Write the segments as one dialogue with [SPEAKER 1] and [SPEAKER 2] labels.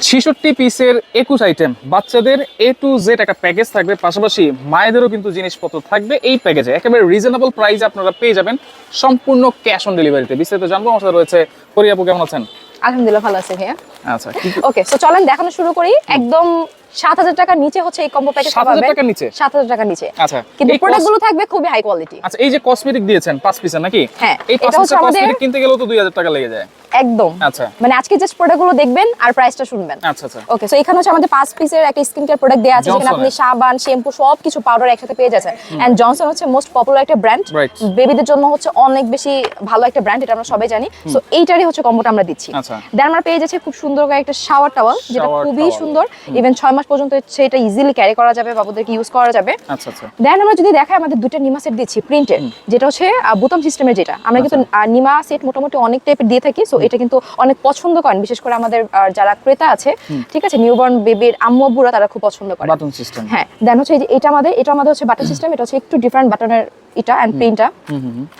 [SPEAKER 1] ছেষট্টি পিসের একুশ আইটেম বাচ্চাদের এ টু জেড একটা প্যাকেজ থাকবে। পাশাপাশি মায়েদেরও কিন্তু জিনিসপত্র থাকবে এই প্যাকেজে একেবারে রিজনেবল প্রাইস আপনারা পেয়ে যাবেন সম্পূর্ণ ক্যাশ অন ডেলিভারিতে বিস্তারিত জানব। আমার সাথে রয়েছে পরিয়াপু কেমন আছেন?
[SPEAKER 2] আলহামদুলিল্লাহ ভালো আছে ভাইয়া।
[SPEAKER 1] আচ্ছা
[SPEAKER 2] ওকে সো চলেন দেখানো শুরু করি। একদম সাত হাজার টাকার নিচে হচ্ছে এই কম্বো প্যাকেজ
[SPEAKER 1] সাত হাজার টাকার নিচে?
[SPEAKER 2] সাত হাজার টাকার নিচে।
[SPEAKER 1] আচ্ছা
[SPEAKER 2] কিন্তু
[SPEAKER 1] এই
[SPEAKER 2] প্রোডাক্ট
[SPEAKER 1] cos-
[SPEAKER 2] গুলো থাকবে খুবই হাই কোয়ালিটি
[SPEAKER 1] আচ্ছা এই যে কসমেটিক দিয়েছেন পাঁচ পিসের নাকি?
[SPEAKER 2] হ্যাঁ,
[SPEAKER 1] এই পাঁচ পিসের কসমেটিক কিনতে গেলেও তো দুই হাজার টাকা লেগে যায়।
[SPEAKER 2] একদম।
[SPEAKER 1] আচ্ছা।
[SPEAKER 2] মানে আজকে জাস্ট প্রোডাক্টগুলো দেখবেন আর প্রাইসটা শুনবেন।
[SPEAKER 1] আচ্ছা আচ্ছা।
[SPEAKER 2] ওকে সো এখানে হচ্ছে আমাদের পাঁচ পিসের একটা স্কিন কেয়ার প্রোডাক্ট দেওয়া আছে যেখানে আপনি সাবান শ্যাম্পু সব কিছু পাউডার একসাথে পেয়ে যাচ্ছেন। এন্ড জনসন হচ্ছে মোস্ট পপুলার একটা ব্র্যান্ড বেবিদের জন্য হচ্ছে অনেক বেশি ভালো একটা ব্র্যান্ড এটা আমরা সবাই জানি। সো এইটারই হচ্ছে কম্বোটা আমরা দিচ্ছি।
[SPEAKER 1] আচ্ছা।
[SPEAKER 2] দেন আমরা পেয়ে যাচ্ছে খুব সুন্দর একটা শাওয়ার টাওয়াল যেটা খুবই সুন্দর। ইভেন ছয় মাস পর্যন্ত হচ্ছে এটা ইজিলি ক্যারি করা যাবে বাবুদেরকে ইউজ করা যাবে।
[SPEAKER 1] আচ্ছা আচ্ছা।
[SPEAKER 2] দেন আমরা যদি দেখাই আমাদের দুটো নিমা সেট দিচ্ছি প্রিন্টেড যেটা হচ্ছে বোতাম সিস্টেমের যেটা। আমরা কিন্তু
[SPEAKER 1] আচ্ছা।
[SPEAKER 2] নিমা সেট মোটামুটি অনেক টাইপের দিয়ে থাকি সো এটা কিন্তু অনেক পছন্দ করেন বিশেষ করে আমাদের যারা ক্রেতা আছে ঠিক আছে? নিউবর্ন বেবির আম্মু আব্বুরা তারা খুব পছন্দ করে।
[SPEAKER 1] বাটন সিস্টেম
[SPEAKER 2] হ্যাঁ দেন হচ্ছে এটা আমাদের এটা আমাদের হচ্ছে বাটন সিস্টেম এটা হচ্ছে একটু ডিফারেন্ট বাটনের এটা অ্যান্ড প্রিন্টটা।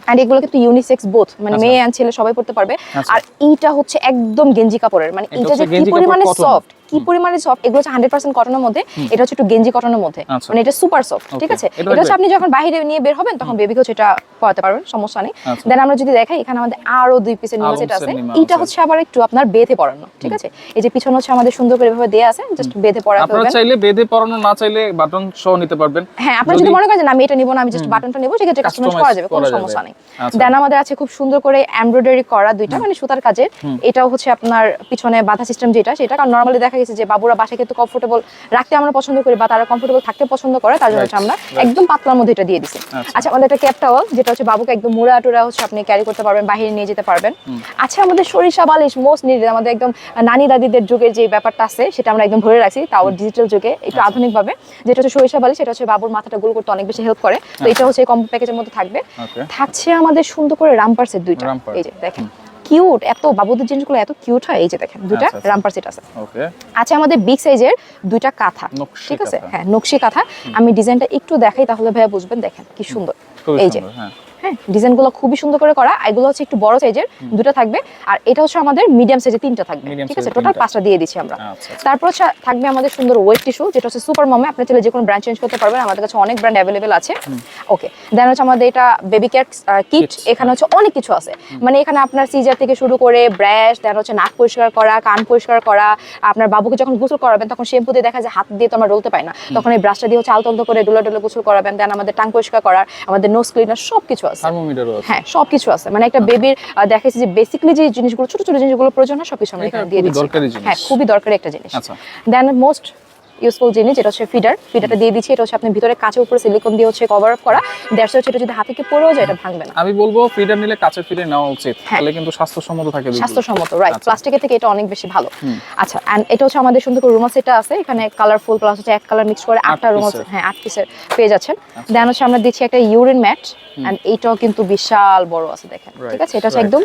[SPEAKER 2] অ্যান্ড এগুলো কিন্তু ইউনিসেক্স বোথ মানে
[SPEAKER 1] আচ্ছা।
[SPEAKER 2] মেয়ে অ্যান্ড ছেলে সবাই পড়তে পারবে।
[SPEAKER 1] আচ্ছা।
[SPEAKER 2] আর এইটা হচ্ছে একদম গেঞ্জি কাপড়ের মানে
[SPEAKER 1] এটা
[SPEAKER 2] যে কি পরিমাণে
[SPEAKER 1] পরিমাণে
[SPEAKER 2] সফট কি পরিমাণে সফট এগুলো হচ্ছে হান্ড্রেড পার্সেন্ট কটনের মধ্যে এটা হচ্ছে একটু গেঞ্জি কটনের মধ্যে।
[SPEAKER 1] আচ্ছা।
[SPEAKER 2] মানে এটা সুপার সফট ঠিক আছে?
[SPEAKER 1] এটা
[SPEAKER 2] এটা হচ্ছে আপনি যখন বাইরে নিয়ে বের হবেন তখন বেবিকে হচ্ছে এটা পরাতে পারবেন সমস্যা নেই।
[SPEAKER 1] আচ্ছা।
[SPEAKER 2] দেন আমরা যদি দেখাই এখানে আমাদের আরও দুই পিসের নিমা সেট আছে।
[SPEAKER 1] আছে।
[SPEAKER 2] হচ্ছে আবার একটু আপনার বেঁধে পরানো ঠিক আছে? এই যে পিছনে হচ্ছে আমাদের সুন্দর করে এভাবে দেয়া আছে জাস্ট বেঁধে পরা
[SPEAKER 1] আপনারা চাইলে বেঁধে পরানো না চাইলে বাটন সহ নিতে পারবেন।
[SPEAKER 2] হ্যাঁ আপনারা যদি মনে করেন যে আমি এটা নিব না আমি জাস্ট বাটনটা নেব সেক্ষেত্রে কাস্টমাইজ করা যাবে কোনো সমস্যা নেই।
[SPEAKER 1] আচ্ছা।
[SPEAKER 2] দেন আমাদের আছে খুব সুন্দর করে এমব্রয়ডারি করা দুইটা মানে সুতার কাজের। এটাও হচ্ছে আপনার পিছনে বাধা সিস্টেম যেটা সেটা কারণ নর্মালি দেখা গেছে যে বাবুরা বাসায় কিন্তু কমফোর্টেবল রাখতে আমরা পছন্দ করি বা তারা কমফোর্টেবল থাকতে পছন্দ করে তার জন্য আমরা একদম পাতলার মধ্যে এটা দিয়ে দিছি।
[SPEAKER 1] আচ্ছা।
[SPEAKER 2] আচ্ছা আমাদের একটা ক্যাপ টাওয়াল যেটা হচ্ছে বাবুকে একদম মুড়া টুরা হচ্ছে আপনি ক্যারি করতে পারবেন বাইরে নিয়ে যেতে পারবেন। আচ্ছা আমাদের সরিষা বালিশ মোস্ট নিডেড আমাদের একদম নানি দাদিদের যুগের যে ব্যাপারটা আছে সেটা আমরা একদম ধরে রাখছি তাও ডিজিটাল যুগে একটু
[SPEAKER 1] আচ্ছা।
[SPEAKER 2] আধুনিক ভাবে যেটা হচ্ছে সরিষা বালিশ সেটা হচ্ছে বাবুর মাথাটা গোল করতে অনেক বেশি হেল্প করে। তো এটা হচ্ছে কম্বো প্যাকেজের মধ্যে থাকবে। থাকছে আমাদের সুন্দর করে রামপার সেট দুইটা। এই যে দেখেন। কিউট এত বাবুদের জিনিসগুলো এত কিউট হয় এই যে দেখেন দুটা
[SPEAKER 1] রাম্পার আচ্ছা।
[SPEAKER 2] রামপার সেট আছে।
[SPEAKER 1] ওকে।
[SPEAKER 2] আছে আমাদের বিগ সাইজের দুইটা কাঁথা ঠিক আছে? হ্যাঁ নকশি কাঁথা। আমি ডিজাইনটা একটু দেখাই তাহলে ভাইয়া বুঝবেন দেখেন কি সুন্দর। এই যে।
[SPEAKER 1] সুন্দর হ্যাঁ
[SPEAKER 2] ডিজাইনগুলো খুবই সুন্দর করে করা। এগুলো হচ্ছে একটু বড় সাইজের দুটো থাকবে। আর এটা হচ্ছে আমাদের মিডিয়াম সাইজের তিনটা থাকবে। ঠিক আছে? টোটাল পাঁচটা দিয়ে দিচ্ছি আমরা।
[SPEAKER 1] আচ্ছা, আচ্ছা।
[SPEAKER 2] তারপর থাকবে আমাদের সুন্দর ওয়েট টিস্যু যেটা হচ্ছে সুপার মমে আপনি চাইলে যে কোনো ব্র্যান্ড চেঞ্জ করতে পারবেন। আমাদের কাছে অনেক ব্র্যান্ড অ্যাভেলেবেল আছে। ওকে দেন হচ্ছে আমাদের এটা বেবি কেয়ার কিট এখানে হচ্ছে অনেক কিছু আছে। মানে এখানে আপনার সিজার থেকে শুরু করে ব্রাশ দেন হচ্ছে নাক পরিষ্কার করা কান পরিষ্কার করা। আপনার বাবুকে যখন গোসল করাবেন তখন শ্যাম্পু দিয়ে দেখা যায় হাত দিয়ে তো আমরা রলতে পাই না। তখন এই ব্রাশটা দিয়ে হচ্ছে আলতন্ত করে ডোলা ডোলা গোসল করাবেন। দেন আমাদের টাং পরিষ্কার করার আমাদের নোজ ক্লিনার সব কিছু আছে।
[SPEAKER 1] থার্মোমিটারও আছে।
[SPEAKER 2] হ্যাঁ সবকিছু আছে। মানে একটা বেবির দেখাইছি যে বেসিক্যালি যে জিনিসগুলো ছোট ছোট জিনিসগুলো প্রয়োজন হয় সবকিছু আমরা এখানে দিয়ে দিচ্ছি। হ্যাঁ খুবই দরকারি একটা জিনিস।
[SPEAKER 1] আচ্ছা।
[SPEAKER 2] দেন মোস্ট ইউজফুল জিনিস যেটা হচ্ছে ফিডার ফিডারটা দিয়ে দিচ্ছি এটা হচ্ছে আপনি ভিতরে কাঁচের উপরে সিলিকন দিয়ে হচ্ছে কভার আপ করা। দ্যাটস হচ্ছে এটা যদি হাতে থেকে পড়েও যায় এটা ভাঙবে না।
[SPEAKER 1] আমি বলব ফিডার নিলে কাঁচের ফিডার নেওয়া উচিত।
[SPEAKER 2] হ্যাঁ।
[SPEAKER 1] তাহলে কিন্তু স্বাস্থ্যসম্মত থাকে।
[SPEAKER 2] স্বাস্থ্যসম্মত রাইট
[SPEAKER 1] আচ্ছা।
[SPEAKER 2] প্লাস্টিকের থেকে এটা অনেক বেশি ভালো। আচ্ছা এন্ড এটা হচ্ছে আমাদের সুন্দর করে রুমাল সেটটা আছে। এখানে কালারফুল প্লাস হচ্ছে এক কালার মিক্স করে আটটা রুমাল হ্যাঁ আট পিসের পেয়ে যাচ্ছেন। দেন হচ্ছে আমরা দিচ্ছি একটা ইউরিন ম্যাট এন্ড এইটাও কিন্তু বিশাল বড় আছে দেখেন। ঠিক আছে? এটা হচ্ছে একদম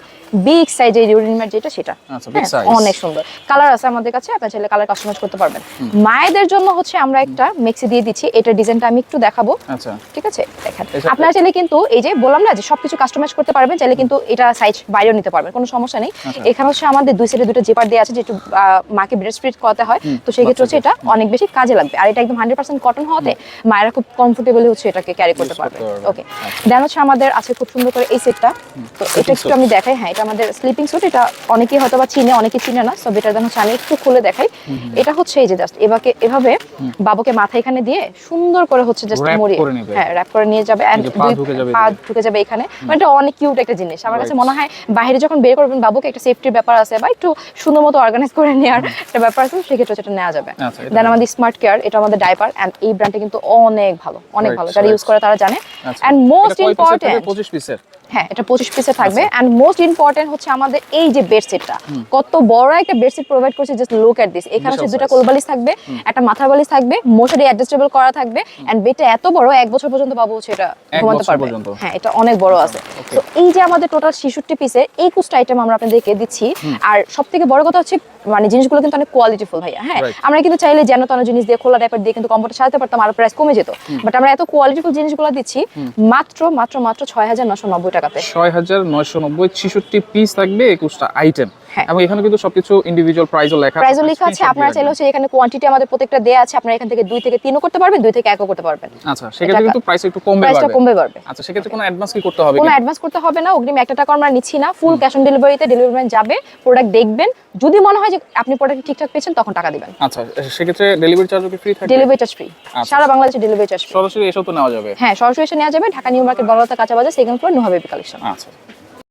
[SPEAKER 2] বিগ সাইজের ইউরিন ম্যাট যেটা সেটা।
[SPEAKER 1] আচ্ছা,
[SPEAKER 2] হ্যাঁ, অনেক সুন্দর। কালার আছে আমাদের কাছে আপনার চাইলে কালার কাস্টমাইজ করতে পারবেন। মায়েদের জন্য হচ্ছে আমরা একটা মেক্সি দিয়ে দিচ্ছি। এটা ডিজাইনটা আমি একটু দেখাবো।
[SPEAKER 1] আচ্ছা।
[SPEAKER 2] ঠিক আছে? দেখেন। আপনারা চাইলে কিন্তু এই যে বললাম না যে সবকিছু কাস্টমাইজ করতে পারবেন চাইলে কিন্তু এটা সাইজ বাইরেও নিতে পারবেন কোনো সমস্যা নেই।
[SPEAKER 1] আচ্ছা।
[SPEAKER 2] এখানে হচ্ছে আমাদের দুই সাইডে দুটো জেপার দেওয়া আছে যেটু মাকে ব্রেস্ট ফিট করাতে হয় তো সেই ক্ষেত্রে হচ্ছে এটা অনেক বেশি কাজে লাগবে। আর এটা একদম হান্ড্রেড পার্সেন্ট কটন হওয়াতে মায়েরা খুব কমফোর্টেবলি হচ্ছে এটাকে ক্যারি করতে পারবে। ওকে দেন হচ্ছে আমাদের আছে খুব সুন্দর করে এই সেটটা তো এটা একটু আমি দেখাই। হ্যাঁ এটা আমাদের স্লিপিং স্যুট এটা অনেকেই হয়তো বা চিনে অনেকে চিনে না। সো বেটার দেন হচ্ছে আমি একটু খুলে দেখাই। এটা হচ্ছে এই যে জাস্ট এবাকে এভাবে বাবুকে মাথা এখানে দিয়ে সুন্দর করে হচ্ছে জাস্ট
[SPEAKER 1] নেবে।
[SPEAKER 2] হ্যাঁ র্যাপ করে নিয়ে যাবে
[SPEAKER 1] পা ঢুকে যাবে
[SPEAKER 2] এখানে। মানে এটা অনেক কিউট একটা জিনিস। আমার কাছে মনে হয় বাইরে যখন বের করবেন বাবুকে একটা সেফটির ব্যাপার আছে বা একটু সুন্দর মতো অর্গানাইজ করে নেওয়ার একটা ব্যাপার আছে সেক্ষেত্রে সেটা নেওয়া যাবে।
[SPEAKER 1] আচ্ছা,
[SPEAKER 2] দেন আমাদের স্মার্ট কেয়ার এটা আমাদের ডাইপার এন্ড এই ব্র্যান্ডটা কিন্তু অনেক ভালো অনেক ভালো। যারা ইউজ করে তারা জানে।
[SPEAKER 1] আচ্ছা।
[SPEAKER 2] And most? ইম্পর্টেন্ট
[SPEAKER 1] 25 পিসের
[SPEAKER 2] হ্যাঁ এটা পঁচিশ পিসে থাকবে। অ্যান্ড মোস্ট ইম্পর্টেন্ট হচ্ছে আমাদের এই যে বেডশিটটা কত বড় একটা বেডশিট প্রোভাইড করছে জাস্ট লুক এট দিস এখানে হচ্ছে দুটো। কোলবালিশ থাকবে একটা মাথার বালিশ থাকবে মশারি অ্যাডজাস্টেবল করা থাকবে। এন্ড বেডটা এত বড় এক বছর পর্যন্ত বাবু হচ্ছে এটা ঘুমাতে পারবে। হ্যাঁ এটা অনেক বড় আছে। তো এই যে আমাদের টোটাল ছেষট্টি পিসের একুশটা আইটেম আমরা আপনাদেরকে দিচ্ছি। আর সব থেকে বড় কথা হচ্ছে মানে জিনিসগুলো কিন্তু অনেক কোয়ালিটিফুল ভাইয়া হ্যাঁ। আমরা কিন্তু চাইলে যেন তেন জিনিস দিয়ে খোলা টাইপের দিয়ে কিন্তু কম্পিউটার সাজাতে পারতাম আর প্রাইস কমে যেত। বাট আমরা এত কোয়ালিটিফুল জিনিসগুলো দিচ্ছি মাত্র মাত্র মাত্র ছয় হাজার নশো নব্বই টাকাতে
[SPEAKER 1] ছয় হাজার নয়শো নব্বই ছেষট্টি পিস থাকবে একুশটা আইটেম। এবং এখানে কিন্তু সবকিছু ইন্ডিভিজুয়াল প্রাইসও লেখা
[SPEAKER 2] প্রাইসও লেখা আছে আপনারা চাইলে হচ্ছে এখানে কোয়ান্টিটি আমাদের প্রত্যেকটা দেয়া আছে আপনারা এখান থেকে দুই থেকে তিনও করতে পারবেন দুই থেকে একও করতে পারবেন।
[SPEAKER 1] আচ্ছা সেক্ষেত্রে কিন্তু প্রাইস একটু কমবে
[SPEAKER 2] প্রাইসটা কমবে পারবে
[SPEAKER 1] আচ্ছা সেক্ষেত্রে কোনো অ্যাডভান্স কি করতে হবে
[SPEAKER 2] কোনো অ্যাডভান্স করতে হবে না অগ্রিম একটা টাকা আমরা নিচ্ছি না ফুল ক্যাশ অন ডেলিভারিতে ডেলিভারি ম্যান যাবে প্রোডাক্ট দেখবেন যদি মনে হয় যে আপনি প্রোডাক্ট ঠিকঠাক পেয়েছেন তখন টাকা দিবেন।
[SPEAKER 1] আচ্ছা সেক্ষেত্রে ডেলিভারি চার্জও কি ফ্রি থাকবে?
[SPEAKER 2] Delivery charge free. সারা বাংলাদেশে ডেলিভারি চার্জ ফ্রি
[SPEAKER 1] সরাসরি এসেও তো নেওয়া যাবে।
[SPEAKER 2] হ্যাঁ সরাসরি এসে নেওয়া যাবে ঢাকা নিউ মার্কেট বড়লতা কাঁচা বাজার second floor Nuha baby collection
[SPEAKER 1] আচ্ছা।